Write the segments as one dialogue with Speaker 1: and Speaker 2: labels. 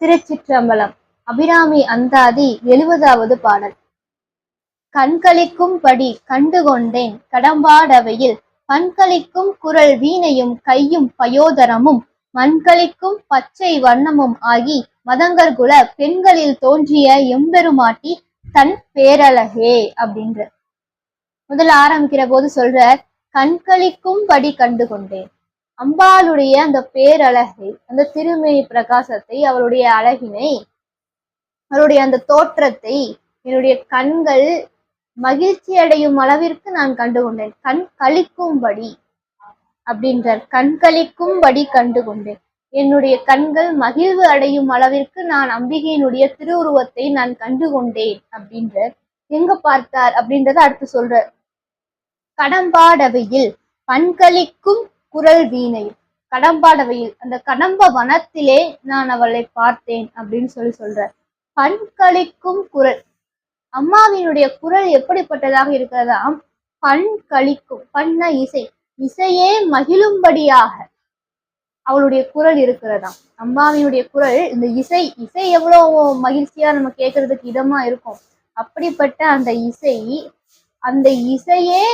Speaker 1: திருச்சிற்றம்பலம். அபிராமி அந்தாதி எழுபதாவது பாடல். கண்களிக்கும்படி கண்டுகொண்டேன் கடம்பாடவையில். பண்களிக்கும் குரல் வீணையும் கையும் பயோதரமும். மண்களிக்கும் பச்சை வண்ணமும் ஆகி மதங்கர்குல பெண்களில் தோன்றிய எம்பெருமாட்டி தன் பேரழகே அப்படின்ற. முதல்ல ஆரம்பிக்கிற போது சொல்ற கண்களிக்கும்படி கண்டு கொண்டேன் அம்பாளுடைய அந்த பேரழகை அந்த திருமேனி பிரகாசத்தை அவளுடைய அழகினை அவருடைய அந்த தோற்றத்தை என்னுடைய கண்கள் மகிழ்ச்சி அடையும் அளவிற்கு நான் கண்டு கொண்டேன் கண் கழிக்கும்படி அப்படின்றார். கண் கழிக்கும்படி கண்டு கொண்டேன் என்னுடைய கண்கள் மகிழ்வு அடையும் அளவிற்கு நான் அம்பிகையினுடைய திருவுருவத்தை நான் கண்டு கொண்டேன் அப்படின்ற எங்க பார்த்தார் அப்படின்றத அடுத்து சொல்றார். கடம்பாடவையில் பண்களிக்கும் குரல் வீணையும். கடம்பாடவையில் அந்த கடம்ப வனத்திலே நான் அவளை பார்த்தேன் அப்படின்னு சொல்லி சொல்றார். பண்களிக்கும் குரல். அம்மாவினுடைய குரல் எப்படிப்பட்டதாக இருக்கிறதாம்? பண் கழிக்கும் பண்ண இசை. இசையே மகிழும்படியாக அவளுடைய குரல் இருக்கிறதாம். அம்மாவினுடைய குரல் இந்த இசை இசை எவ்வளவு மகிழ்ச்சியா நம்ம கேட்கறதுக்கு இதமா இருக்கும். அப்படிப்பட்ட அந்த இசை அந்த இசையே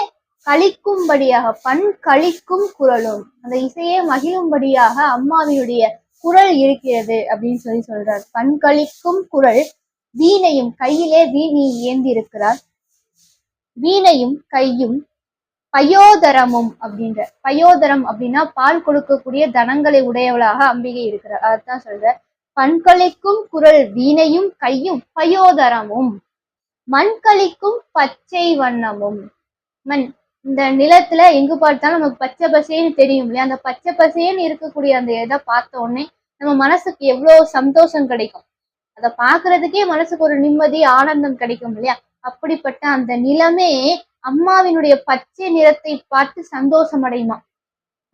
Speaker 1: கழிக்கும்படியாக பண் கழிக்கும் குரலும் அந்த இசையே மகிழும்படியாக அம்மாவினுடைய குரல் இருக்கிறது அப்படின்னு சொல்லி சொல்றார். பண் கழிக்கும் குரல் வீணையும் கையிலே வீணி ஏந்தி இருக்கிறார் வீணையும் கையும் பயோதரமும் அப்படின்ற பயோதரம் அப்படின்னா பால் கொடுக்கக்கூடிய தனங்களை உடையவளாக அம்பிகை இருக்கிறார். அதான் சொல்ற பண்களிக்கும் குரல் வீணையும் கையும் பயோதரமும் மண்களிக்கும் பச்சை வண்ணமும். மண் இந்த நிலத்துல எங்க பார்த்தாலும் நமக்கு பச்சை பசேன்னு தெரியும் இல்லையா? அந்த பச்சை பசேன்னு இருக்கக்கூடிய அந்த இதை பார்த்த உடனே நம்ம மனசுக்கு எவ்வளவு சந்தோஷம் கிடைக்கும். அதை பாக்குறதுக்கே மனசுக்கு ஒரு நிம்மதி ஆனந்தம் கிடைக்கும் இல்லையா? அப்படிப்பட்ட அந்த நிலமே அம்மாவினுடைய பச்சை நிறத்தை பார்த்து சந்தோஷம் அடையுமா?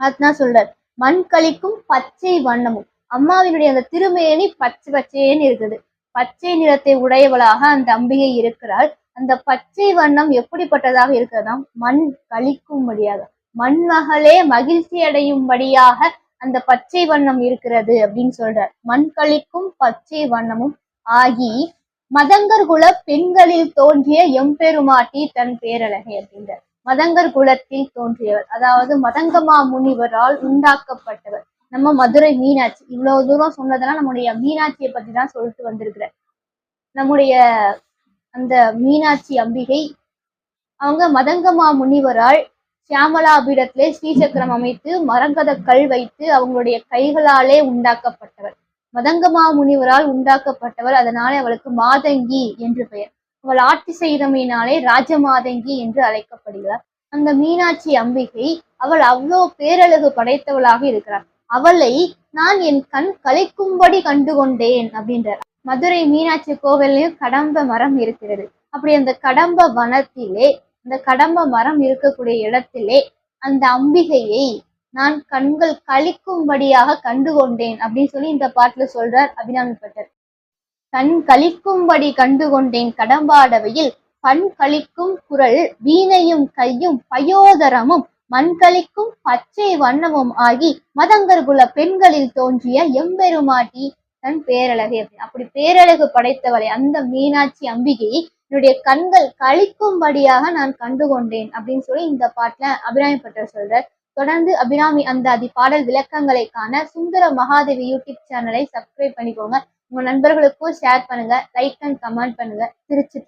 Speaker 1: அதுதான் சொல்றார். மண் கழிக்கும் பச்சை வண்ணமும். அம்மாவினுடைய அந்த திருமேனி பச்சை பச்சைன்னு இருக்குது. பச்சை நிறத்தை உடையவளாக அந்த அம்பிகை இருக்கிறாள். அந்த பச்சை வண்ணம் எப்படிப்பட்டதாக இருக்கிறதாம் மண் கழிக்கும்படியாக மண்மகளே மகிழ்ச்சி அடையும்படியாக அந்த பச்சை வண்ணம் இருக்கிறது அப்படின்னு சொல்றார். மண் கழிக்கும் பச்சை வண்ணமும் ஆகி மதங்கர் குல பெண்களில் தோன்றிய எம்பெருமாட்டி தன் பேரழகை அப்படின்றார். மதங்கர் குலத்தில் தோன்றியவர் அதாவது மதங்கமா முனிவரால் உண்டாக்கப்பட்டவர். நம்ம மதுரை மீனாட்சி. இவ்வளவு தூரம் சொன்னதெல்லாம் நம்முடைய மீனாட்சியை பத்தி தான் சொல்லிட்டு வந்திருக்கிற. நம்முடைய அந்த மீனாட்சி அம்பிகை அவங்க மதங்கமா முனிவரால் சியாமலாபீடத்திலே ஸ்ரீசக்கரம் அமைத்து மரங்கத கல் வைத்து அவங்களுடைய கைகளாலே உண்டாக்கப்பட்டவர். மதங்கமா முனிவரால் உண்டாக்கப்பட்டவர். அதனாலே அவளுக்கு மாதங்கி என்று பெயர். அவள் ஆட்சி செய்தமையினாலே ராஜமாதங்கி என்று அழைக்கப்படுகிறார். அந்த மீனாட்சி அம்பிகை அவள் அவ்வளோ பேரழகு படைத்தவளாக இருக்கிறார். அவளை நான் என் கண் கலைக்கும்படி கண்டு கொண்டேன் அப்படின்றார். மதுரை மீனாட்சி கோவில்லையும் கடம்ப மரம் இருக்கிறது. அப்படி அந்த கடம்ப வனத்திலே அந்த கடம்ப மரம் இருக்கக்கூடிய இடத்திலே அந்த அம்பிகையை நான் கண்கள் கழிக்கும்படியாக கண்டு கொண்டேன் அப்படின்னு சொல்லி இந்த பாட்டுல சொல்றார் அபிராமி பட்டர் கண் கழிக்கும்படி கண்டு கொண்டேன் கடம்பாடவையில் பண் கழிக்கும் குரல் வீணையும் கையும் பயோதரமும் மண்களிக்கும் பச்சை வண்ணமும் ஆகி மதங்கர்குல பெண்களில் தோன்றிய எம்பெருமாட்டி தன் பேரழகு அப்படி அப்படி பேரழகு படைத்தவளை அந்த மீனாட்சி அம்பிகையை என்னுடைய கண்கள் கழிக்கும்படியாக நான் கண்டு கொண்டேன் அப்படின்னு சொல்லி இந்த பாட்டுல அபிராமி பட்டர் சொல்றார். தொடர்ந்து அபிராமி அந்த அதி பாடல் விளக்கங்களை காண சுந்தர மகாதேவி யூடியூப் சேனலை சப்ஸ்கிரைப் பண்ணிக்கோங்க. உங்க நண்பர்களுக்கும் ஷேர் பண்ணுங்க. லைக் அண்ட் கமெண்ட் பண்ணுங்க. திருச்சி